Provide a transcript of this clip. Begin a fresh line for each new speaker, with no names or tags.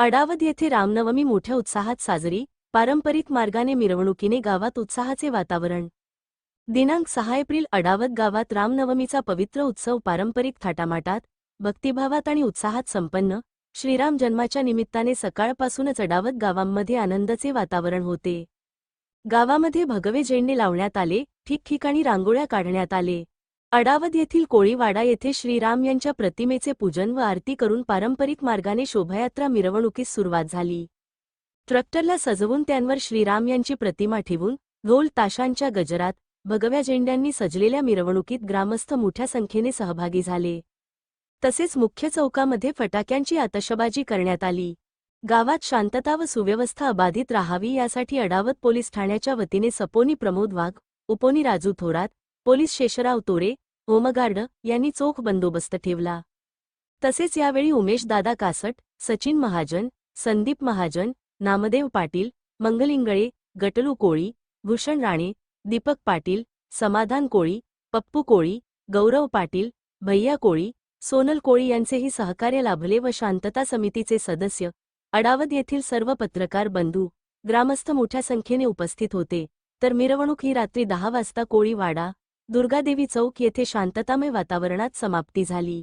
अडावद येथे रामनवमी मोठ्या उत्साहात साजरी पारंपरिक मार्गाने मिरवणुकीने गावात उत्साहाचे वातावरण. दिनांक सहा एप्रिल अडावत गावात रामनवमीचा पवित्र उत्सव पारंपरिक थाटामाटात भक्तिभावात आणि उत्साहात संपन्न श्रीराम जन्माच्या निमित्ताने सकाळपासूनच अडावत गावांमध्ये आनंदाचे वातावरण होते. गावामध्ये भगवे झेंडे लावण्यात आले ठिकठिकाणी रांगोळ्या काढण्यात आले. अडावद येथील कोळीवाडा येथे श्रीराम यांच्या प्रतिमेचे पूजन व आरती करून पारंपरिक मार्गाने शोभायात्रा मिरवणुकीस सुरुवात झाली. ट्रॅक्टरला सजवून त्यांवर श्रीराम यांची प्रतिमा ठेवून ढोल ताशांच्या गजरात भगव्या झेंड्यांनी सजलेल्या मिरवणुकीत ग्रामस्थ मोठ्या संख्येने सहभागी झाले. तसेच मुख्य चौकामध्ये फटाक्यांची आतषबाजी करण्यात आली. गावात शांतता व सुव्यवस्था अबाधित राहावी यासाठी अडावत पोलीस ठाण्याच्या वतीने सपोनी Pramod Wagh उपोनी Raju Thorat police Shesharao Tore home guard यांनी चोख बंदोबस्त ठेवला. तसेच यावेळी उमेश दादा कासट सचिन महाजन संदीप महाजन नामदेव पाटील मंगलिंगळे गटलू कोळी भूषण राणे दीपक पाटील समाधान कोळी पप्पू कोळी गौरव पाटील भैया कोळी सोनल कोळी यांचेही सहकार्य लाभले व शांतता समितीचे सदस्य अडावत येथील सर्व पत्रकार बंधू ग्रामस्थ मोठ्या संख्येने उपस्थित होते. तर मिरवणूक ही रात्री दहा वाजता कोळीवाडा दुर्गादेवी चौक येथे शांततामय वातावरणात समाप्ती झाली.